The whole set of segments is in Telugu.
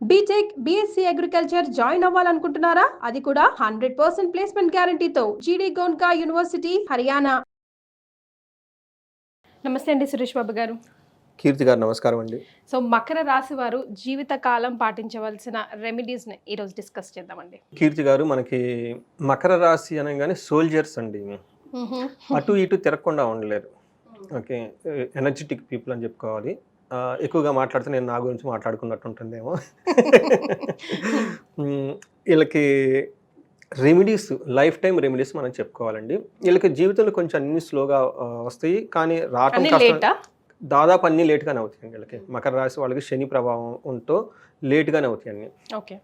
B Tech B Sc agriculture join అవ్వాలనుకుంటున్నారా? అది కూడా హండ్రెడ్ పర్సెంట్ ప్లేస్మెంట్ గ్యారంటీతో జీడీ గోన్కా యూనివర్సిటీ హర్యానా నమస్తే అండి సురేష్ బాబు గారు. కీర్తి గారు నమస్కారం అండి. సో మకర రాశి వారు జీవితకాలం పాటించవలసిన రెమెడీస్ని ఈరోజు డిస్కస్ చేద్దామండి. కీర్తి గారు మనకి మకర రాశి అనగానే సోల్జర్స్ అండి. అటు ఇటు తిరగకుండా ఉండలేరు. ఓకే ఎనర్జెటిక్ పీపుల్ అని చెప్పుకోవాలి. ఎక్కువగా మాట్లాడితే నేను నా గురించి మాట్లాడుకున్నట్టు ఉంటుందేమో వీళ్ళకి రెమెడీస్ లైఫ్ టైం రెమెడీస్ మనం చెప్పుకోవాలండి. వీళ్ళకి జీవితంలో కొంచెం అన్ని స్లోగా వస్తాయి కానీ రావటం కష్టం దాదాపు అన్ని లేట్గానే అవుతాయి వీళ్ళకి. మకర రాశి వాళ్ళకి శని ప్రభావం ఉంటూ లేట్గానే అవుతాయి అన్ని. ఓకే.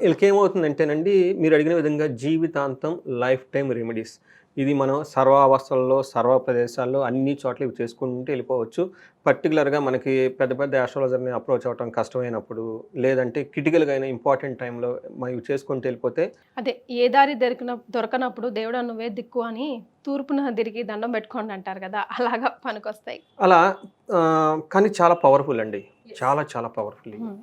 వీళ్ళకి ఏమవుతుందంటేనండి మీరు అడిగిన విధంగా జీవితాంతం లైఫ్ టైం రెమెడీస్. ఇది మనం సర్వావస్థల్లో సర్వ ప్రదేశాల్లో అన్ని చోట్ల ఇవి చేసుకుంటూ వెళ్ళిపోవచ్చు. పర్టికులర్గా మనకి పెద్ద పెద్ద ఆస్ట్రాలజర్ని అప్రోచ్ అవ్వడం కష్టమైనప్పుడు లేదంటే క్రిటికల్గా అయిన ఇంపార్టెంట్ టైంలో మనం ఇవి చేసుకుంటూ వెళ్ళిపోతే అదే ఏ దారి దొరికిన దొరకనప్పుడు దేవుడా నువ్వే దిక్కు అని తూర్పున తిరిగి దండం పెట్టుకోండి అంటారు కదా అలాగా పనికొస్తాయి. అలా కానీ చాలా పవర్ఫుల్ అండి. చాలా చాలా పవర్ఫుల్ Hmm.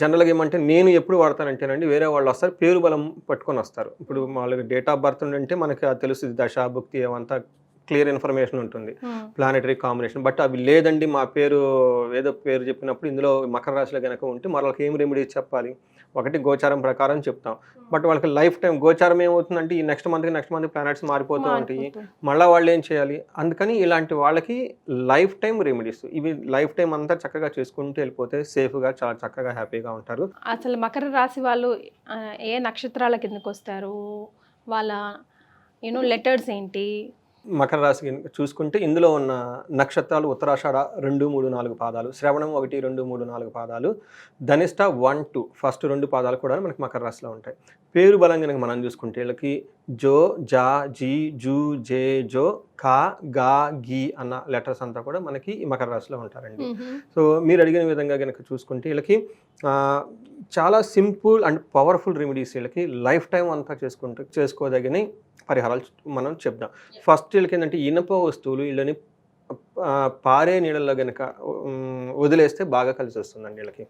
జనరల్గా ఏమంటే నేను ఎప్పుడు వాడతానంటేనండి వేరే వాళ్ళు వస్తారు పేరు బలం పట్టుకొని వస్తారు. ఇప్పుడు వాళ్ళకి డేట్ ఆఫ్ బర్త్ అంటే మనకి తెలుస్తుంది దశ భుక్తి అవంతా క్లియర్ ఇన్ఫర్మేషన్ ఉంటుంది. ప్లానెటరీ కాంబినేషన్ బట్ అవి లేదండి మా పేరు ఏదో పేరు చెప్పినప్పుడు ఇందులో మకర రాశిలో కనుక ఉంటే మరి వాళ్ళకి ఏం రెమెడీస్ చెప్పాలి? ఒకటి గోచారం ప్రకారం చెప్తాం. బట్ వాళ్ళకి లైఫ్ టైం గోచారం ఏమవుతుందంటే ఈ నెక్స్ట్ మంత్కి నెక్స్ట్ మంత్ ప్లానెట్స్ మారిపోతూ ఉంటాయి. మళ్ళీ వాళ్ళు ఏం చేయాలి? అందుకని ఇలాంటి వాళ్ళకి లైఫ్ టైం రెమెడీస్ ఇవి లైఫ్ టైం అంతా చక్కగా చేసుకుంటూ వెళ్ళిపోతే సేఫ్గా చాలా చక్కగా హ్యాపీగా ఉంటారు. అసలు మకర రాశి వాళ్ళు ఏ నక్షత్రాల కిందకు వస్తారు వాళ్ళ యూనో లెటర్స్ ఏంటి? మకర రాశి చూసుకుంటే ఇందులో ఉన్న నక్షత్రాలు ఉత్తరాషాఢ రెండు మూడు నాలుగు పాదాలు శ్రవణం ఒకటి రెండు మూడు నాలుగు పాదాలు ధనిష్ట వన్ టూ ఫస్ట్ రెండు పాదాలు కూడా మనకి మకర రాశిలో ఉంటాయి. పేరు బలం కనుక మనం చూసుకుంటే వీళ్ళకి జో జా జీ జూ జే జో కా గా గీ అన్న లెటర్స్ అంతా కూడా మనకి ఈ మకర రాశిలో ఉంటారండి. సో మీరు అడిగిన విధంగా కనుక చూసుకుంటే వీళ్ళకి చాలా సింపుల్ అండ్ పవర్ఫుల్ రెమెడీస్ వీళ్ళకి లైఫ్ టైం అంతా చేసుకుంటూ చేసుకోదగిన పరిహారాలు మనం చెప్దాం. ఫస్ట్ వీళ్ళకి ఏంటంటే ఇనప వస్తువులు వీళ్ళని పారే నీళ్ళల్లో కనుక వదిలేస్తే బాగా కలిసి వస్తుందండి వీళ్ళకి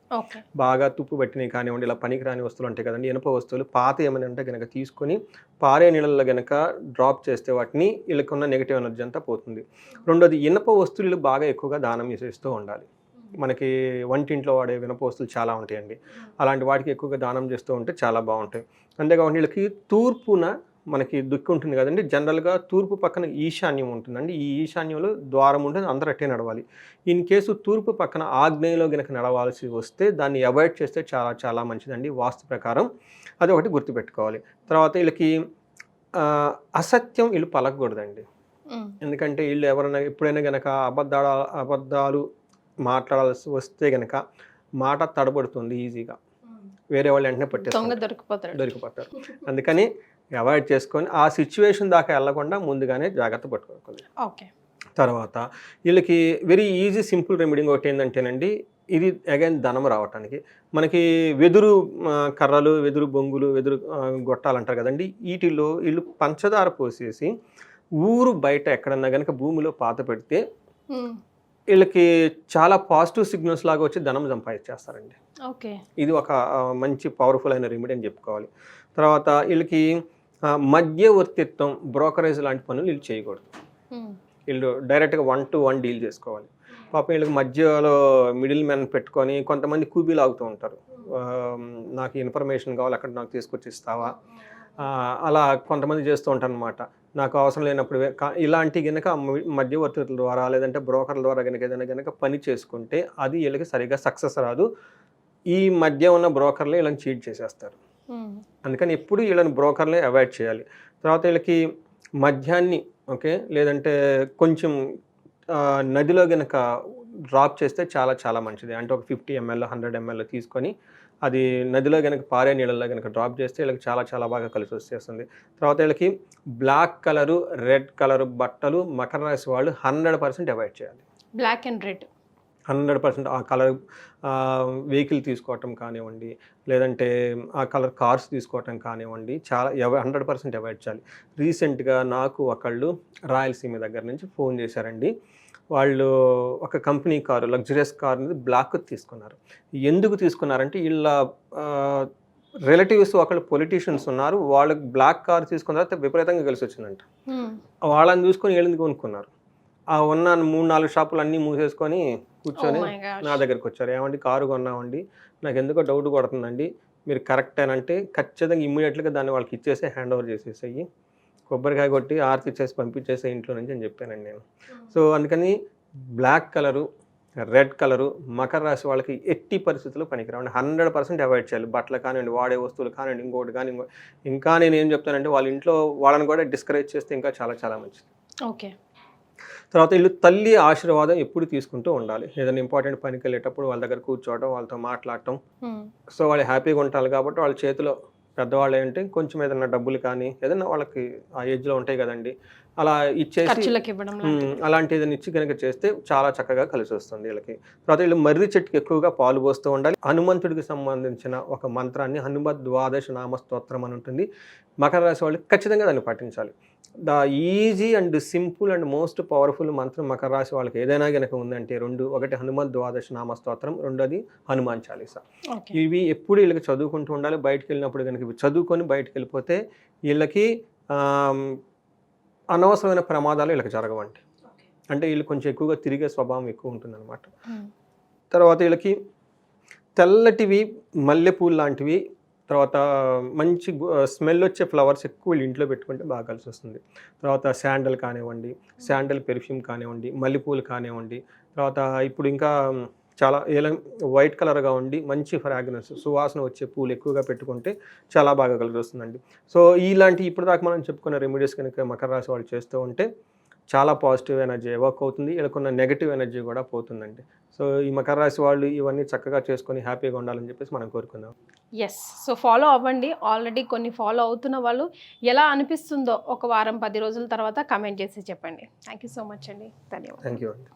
బాగా తుప్పు పట్టినవి కానివ్వండి ఇలా పనికి రాని వస్తువులు ఉంటాయి కదండి ఇనప వస్తువులు పాత ఏమైనా ఉంటే కనుక తీసుకొని పారే నీళ్ళల్లో కనుక డ్రాప్ చేస్తే వాటిని వీళ్ళకి ఉన్న నెగిటివ్ ఎనర్జీ అంతా పోతుంది. రెండోది ఇనప వస్తువులు బాగా ఎక్కువగా దానం చేసేస్తూ ఉండాలి. మనకి వంటింట్లో వాడే వినప వస్తువులు చాలా ఉంటాయండి. అలాంటి వాటికి ఎక్కువగా దానం చేస్తూ ఉంటే చాలా బాగుంటాయి. అంతేకాకుండా వీళ్ళకి తూర్పున మనకి దుక్కి ఉంటుంది కదండి. జనరల్గా తూర్పు పక్కన ఈశాన్యం ఉంటుందండి. ఈ ఈశాన్యంలో ద్వారం ఉంటుంది అందరూ అట్టే నడవాలి. ఇన్ కేసు తూర్పు పక్కన ఆగ్నేయంలో గనక నడవాల్సి వస్తే దాన్ని అవాయిడ్ చేస్తే చాలా చాలా మంచిదండి వాస్తు ప్రకారం. అది ఒకటి గుర్తుపెట్టుకోవాలి. తర్వాత వీళ్ళకి అసత్యం వీళ్ళు పలకకూడదండి. ఉమ్. ఎందుకంటే వీళ్ళు ఎవరైనా ఎప్పుడైనా గనక అబద్ధాల అబద్ధాలు మాట్లాడాల్సి వస్తే గనక మాట తడబడుతుంది ఈజీగా. వేరే వాళ్ళు వెంటనే పట్టేస్తారు. దొరికిపోతాడు. దొరికిపోతారు. అందుకని అవాయిడ్ చేసుకొని ఆ సిచ్యువేషన్ దాకా వెళ్ళకుండా ముందుగానే జాగ్రత్త పట్టుకోవాలి. ఓకే. తర్వాత వీళ్ళకి వెరీ ఈజీ సింపుల్ రెమెడీ ఒకటి ఏంటంటేనండి ఇది అగైన్ ధనం రావటానికి. మనకి వెదురు కర్రలు వెదురు బొంగులు వెదురు గొట్టాలు అంటారు కదండి వీటిల్లో వీళ్ళు పంచదార పోసేసి ఊరు బయట ఎక్కడన్నా కనుక భూమిలో పాత పెడితే. వీళ్ళకి చాలా పాజిటివ్ సిగ్నల్స్ లాగా వచ్చి ధనం సంపాదించేస్తారండి. ఓకే. ఇది ఒక మంచి పవర్ఫుల్ అయిన రెమెడీ అని చెప్పుకోవాలి. తర్వాత వీళ్ళకి మధ్యవర్తిత్వం బ్రోకరేజ్ లాంటి పనులు వీళ్ళు చేయకూడదు. వీళ్ళు డైరెక్ట్గా వన్ టు వన్ డీల్ చేసుకోవాలి. పాపం వీళ్ళకి మధ్యలో మిడిల్ మ్యాన్ పెట్టుకొని కొంతమంది కూబీలు ఆగుతూ ఉంటారు. నాకు ఇన్ఫర్మేషన్ కావాలి అక్కడ నాకు తీసుకొచ్చి ఇస్తావా? అలా కొంతమంది చేస్తూ ఉంటారు అనమాట నాకు అవసరం లేనప్పుడు ఇలాంటి కనుక మధ్యవర్తుల ద్వారా లేదంటే బ్రోకర్ల ద్వారా కనుక ఏదైనా కనుక పని చేసుకుంటే అది వీళ్ళకి సరిగా సక్సెస్ రాదు. ఈ మధ్య ఉన్న బ్రోకర్లే వీళ్ళని చీట్ చేసేస్తారు. అందుకని ఎప్పుడు వీళ్ళని బ్రోకర్లే అవాయిడ్ చేయాలి. తర్వాత వీళ్ళకి మద్యాన్ని ఓకే లేదంటే కొంచెం నదిలో గనక డ్రాప్ చేస్తే చాలా చాలా మంచిది. అంటే ఒక ఫిఫ్టీ ఎంఎల్ హండ్రెడ్ ఎంఎల్ తీసుకొని అది నదిలో కనుక పారే నీళ్ళలో కనుక డ్రాప్ చేస్తే వీళ్ళకి చాలా చాలా బాగా కలిసి వచ్చేస్తుంది. తర్వాత వీళ్ళకి బ్లాక్ కలరు రెడ్ కలరు బట్టలు మకర రాశి వాళ్ళు హండ్రెడ్ పర్సెంట్ అవాయిడ్ చేయాలి. Black and red. Hundred percent ఆ కలర్ వెహికల్ తీసుకోవటం కానివ్వండి లేదంటే ఆ కలర్ కార్స్ తీసుకోవటం కానివ్వండి చాలా హండ్రెడ్ పర్సెంట్ అవాయిడ్ చేయాలి. రీసెంట్గా నాకు ఒకళ్ళు రాయలసీమ దగ్గర నుంచి ఫోన్ చేశారండి. వాళ్ళు ఒక కంపెనీ కారు లగ్జరియస్ కార్ అనేది బ్లాక్ తీసుకున్నారు. ఎందుకు తీసుకున్నారంటే వీళ్ళ రిలేటివ్స్ ఒకళ్ళు పొలిటీషియన్స్ ఉన్నారు వాళ్ళకి బ్లాక్ కార్ తీసుకున్న తర్వాత విపరీతంగా కలిసి వచ్చిందంట వాళ్ళని చూసుకొని వీళ్ళని కొనుక్కున్నారు. ఆ ఉన్న మూడు నాలుగు షాపులు అన్నీ మూసేసుకొని కూర్చొని Oh. నా దగ్గరికి వచ్చారు. ఏమండి కారు కొన్నామండి. నాకు ఎందుకో డౌట్ కొడుతుందండి. మీరు కరెక్ట్ అంటే ఖచ్చితంగా ఇమ్మీడియట్గా దాన్ని వాళ్ళకి ఇచ్చేసి హ్యాండ్ ఓవర్ చేసేసేయి. కొబ్బరికాయ కొట్టి ఆర్తి ఇచ్చేసి పంపించేసే ఇంట్లో నుంచి అని చెప్పానండి నేను. సో అందుకని బ్లాక్ కలరు రెడ్ కలరు మకర రాశి వాళ్ళకి ఎట్టి పరిస్థితుల్లో పనికిరావండి. హండ్రెడ్ పర్సెంట్ అవాయిడ్ చేయాలి. బట్టలు కానివ్వండి వాడే వస్తువులు కానివ్వండి ఇంకోటి కానీ ఇంకో ఇంకా నేను ఏం చెప్తానంటే వాళ్ళ ఇంట్లో వాళ్ళని కూడా డిస్కరేజ్ చేస్తే ఇంకా చాలా చాలా మంచిది. ఓకే. తర్వాత వీళ్ళు తల్లి ఆశీర్వాదం ఎప్పుడు తీసుకుంటూ ఉండాలి. ఏదైనా ఇంపార్టెంట్ పనికి వెళ్ళేటప్పుడు వాళ్ళ దగ్గర కూర్చోవడం వాళ్ళతో మాట్లాడటం. సో వాళ్ళు హ్యాపీగా ఉంటారు కాబట్టి వాళ్ళ చేతిలో పెద్దవాళ్ళు ఏంటి కొంచెం ఏదైనా డబ్బులు కానీ ఏదైనా వాళ్ళకి ఆ ఏజ్లో ఉంటాయి కదండి. అలా ఇచ్చేసి అలాంటి ఏదైనా ఇచ్చి కనుక చేస్తే చాలా చక్కగా కలిసి వస్తుంది వీళ్ళకి. తర్వాత వీళ్ళు మర్రి చెట్టుకి ఎక్కువగా పాలు పోస్తూ ఉండాలి. హనుమంతుడికి సంబంధించిన ఒక మంత్రాన్ని హనుమద్ ద్వాదశ నామ స్తోత్రం అని ఉంటుంది. మకర రాశి వాళ్ళు ఖచ్చితంగా దాన్ని పాటించాలి. The easy and simple and most powerful మంత్రం మకర రాశి వాళ్ళకి ఏదైనా కనుక ఉందంటే రెండు ఒకటి హనుమద్ ద్వాదశ నామ స్తోత్రం రెండోది హనుమాన్ చాలీసా. ఇవి ఎప్పుడు వీళ్ళకి చదువుకుంటూ ఉండాలి. బయటికి వెళ్ళినప్పుడు కనుక ఇవి చదువుకొని బయటికి వెళ్ళిపోతే వీళ్ళకి అనవసరమైన ప్రమాదాలు వీళ్ళకి జరగవండి. అంటే వీళ్ళు కొంచెం ఎక్కువగా తిరిగే స్వభావం ఎక్కువ ఉంటుందన్నమాట. ఉమ్. తర్వాత వీళ్ళకి తెల్లటివి మల్లెపూలు లాంటివి తర్వాత మంచి స్మెల్ వచ్చే ఫ్లవర్స్ ఎక్కువ వీళ్ళు ఇంట్లో పెట్టుకుంటే బాగా కలిసి వస్తుంది. తర్వాత శాండల్ కానివ్వండి శాండల్ పెర్ఫ్యూమ్ కానివ్వండి మల్లెపూలు కానివ్వండి తర్వాత ఇప్పుడు ఇంకా చాలా ఏలం వైట్ కలర్గా ఉండి మంచి ఫ్రాగ్రెన్స్ సువాసన వచ్చే పూలు ఎక్కువగా పెట్టుకుంటే చాలా బాగా కలిసి వస్తుందండి సో ఇలాంటి ఇప్పుడు దాకా మనం చెప్పుకున్న రెమెడీస్ కనుక మకర రాశి వాళ్ళు చేస్తూ ఉంటే చాలా పాజిటివ్ ఎనర్జీ వర్క్ అవుతుంది వీళ్ళకున్న నెగిటివ్ ఎనర్జీ కూడా పోతుందండి. సో ఈ మకర రాశి వాళ్ళు ఇవన్నీ చక్కగా చేసుకొని హ్యాపీగా ఉండాలని చెప్పేసి మనం కోరుకుందాం. ఎస్ సో ఫాలో అవ్వండి. ఆల్రెడీ కొన్ని ఫాలో అవుతున్న వాళ్ళు ఎలా అనిపిస్తుందో ఒక వారం పది రోజుల తర్వాత కమెంట్ చేసి చెప్పండి. థ్యాంక్ యూ సో మచ్ అండి. ధన్యవాదాలు. థ్యాంక్ యూ అండి.